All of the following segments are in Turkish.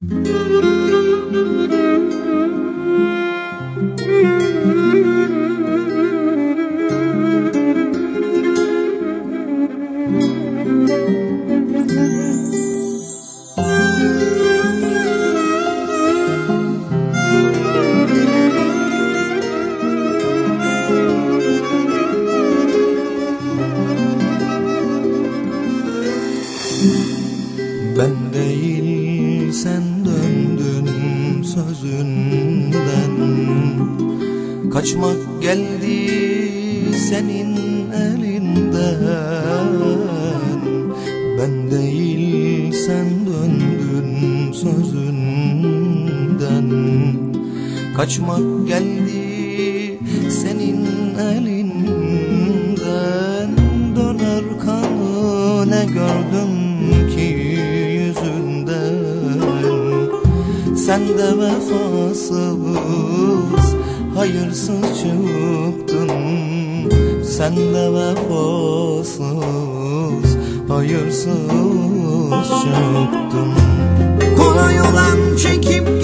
Ben sözünden Kaçmak geldi senin elinden. Ben değil sen döndün sözünden Kaçmak geldi de vefasız hayırsız çıktın. Sen de vefasız hayırsız çıktın. Kolay olan çekip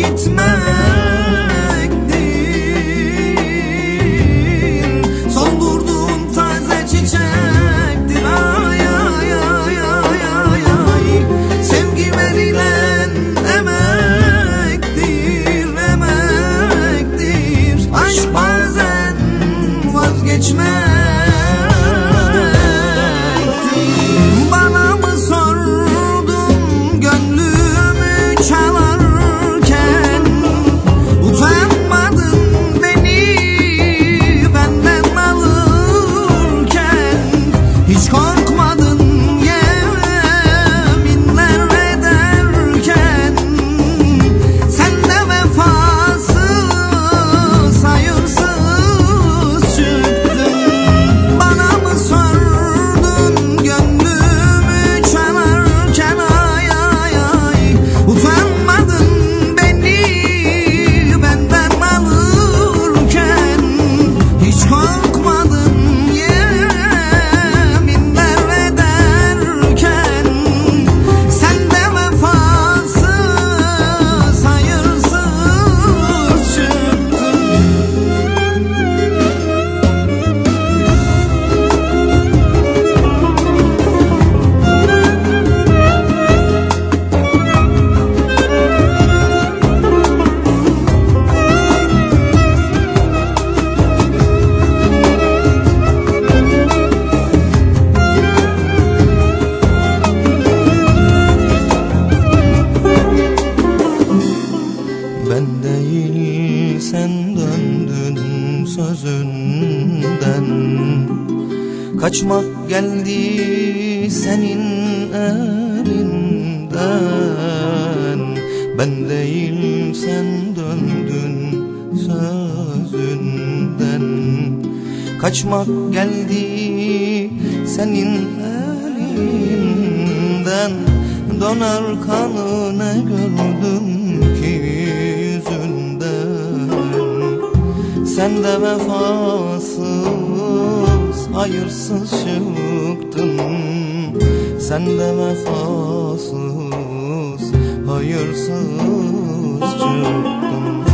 çalarken Utanmadın beni benden alırken Hiç korkmadın Kaçmak geldi senin elinden. Ben değil sen döndün sözünden. Kaçmak geldi senin elinden. Donar kanı ne gördüm ki yüzünden. Sen de vefasız hayırsız çıktın Sen de vefasız hayırsız çıktın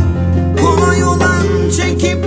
Kolay olan çekip